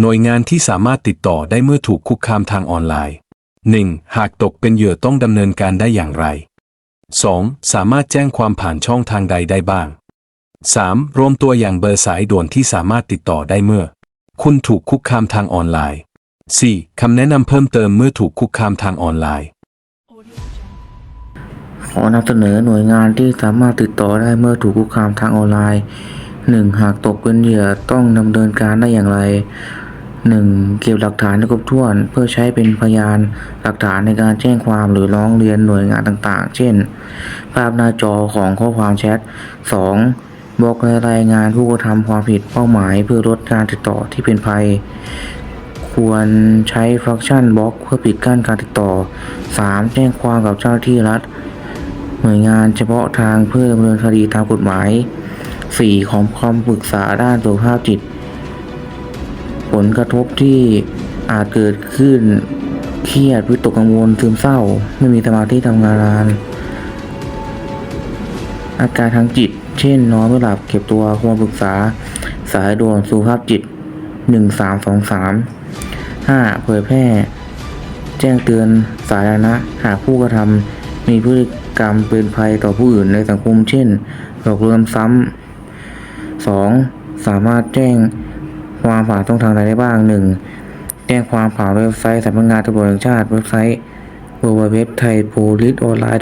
หน่วยงานที่สามารถติดต่อได้เมื่อถูกคุกคามทางออนไลน์ 1. หากตกเป็นเหยื่อต้องดำเนินการได้อย่างไร 2. สามารถแจ้งความผ่านช่องทางใดได้บ้าง 3. รวมตัวอย่างเบอร์สายด่วนที่สามารถติดต่อได้เมื่อ คุณถูกคุกคามทางออนไลน์ 4. คำแนะนำเพิ่มเติมเมื่อถูกคุกคามทางออนไลน์ ขอนำเสนอหน่วยงานที่สามารถติดต่อได้เมื่อถูกคุกคามทางออนไลน์ 1. หากตกเป็นเหยื่อต้องดำเนินการได้อย่างไร 1. เก็บหลักฐานให้ครบถ้วน เพื่อใช้เป็นพยานหลักฐานในการแจ้งความหรือร้องเรียนหน่วยงานต่างๆ เช่น ภาพหน้าจอของข้อความแชท 2. บอกและรายงานผู้กระทำความผิดเป้าหมายเพื่อลดการติดต่อที่เป็นภัย ควรใช้ฟังก์ชันบล็อกเพื่อปิดกั้นการติดต่อ 3. แจ้งความกับเจ้าหน้าที่รัฐ หน่วยงานเฉพาะทางเพื่อดำเนินคดีตามกฎหมาย 4. ของคำปรึกษาด้านสุขภาพจิต ผลกระทบที่อาจเกิดขึ้น เครียดวิตกกังวลซึมเศร้า ไม่มีสมาธิทำงานนาน อาการทางจิต เช่นนอนไม่หลับเก็บตัวควรปรึกษา สายด่วนสุขภาพจิต 1323 5. เผยแพร่ แจ้งเตือนสาธารณะหากผู้กระทำมีพฤติกรรมเป็นภัยต่อผู้อื่นในสังคม เช่นหลอกลวงซ้ำ 2. สามารถแจ้ง ความผ่านช่องทางใดได้บ้าง 1. แจ้งความผ่านเว็บไซต์สำนักงานตำรวจแห่งชาติ เว็บไซต์ www thai police online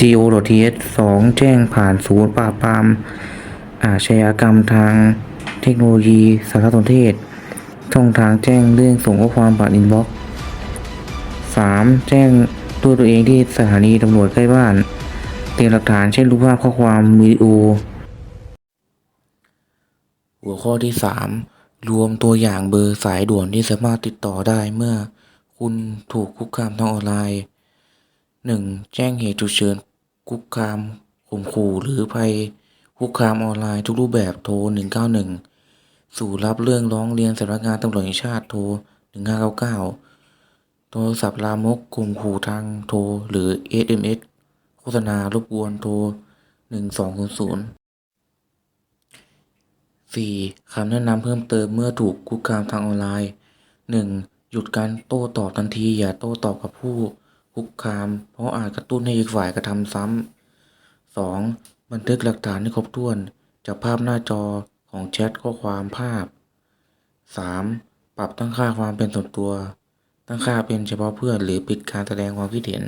go.th 2. แจ้งผ่านศูนย์ปราบปรามอาชญากรรมทางเทคโนโลยีสารสนเทศ ช่องทางแจ้งเรื่องส่งข้อความผ่านอินบ็อกซ์ 3. แจ้งด้วตัวเองที่สถานีตำรวจใกล้บ้าน เตรียมหลักฐานเช่นรูปภาพข้อความวิดีโอ หัวข้อที่ 3 รวมตัวอย่างเบอร์สายด่วนที่สามารถติดต่อได้เมื่อ คุณถูกคุกคามทางออนไลน์ 1. แจ้งเหตุฉุกเฉินคุกคามข่มขู่หรือภัยคุกคามออนไลน์ทุกรูปแบบโทร 191 สู่รับเรื่องร้องเรียนสำนักงานตำรวจแห่งชาติโทร 1599 โทรศัพท์ลามกข่มขู่ทางโทรหรือ SMS โฆษณารบกวนโทร 1200 4. คำแนะนำเพิ่มเติมเมื่อถูกคุกคามทางออนไลน์ 1. หยุดการโต้ตอบทันทีอย่าโต้ตอบกับผู้คุกคาม เพราะอาจกระตุ้นให้อีกฝ่ายกระทำซ้ำ 2. บันทึกหลักฐานให้ครบถ้วนจากภาพหน้าจอของแชทข้อความภาพ 3. ปรับตั้งค่าความเป็นส่วนตัว ตั้งค่าเป็นเฉพาะเพื่อนหรือปิดการแสดงความคิดเห็น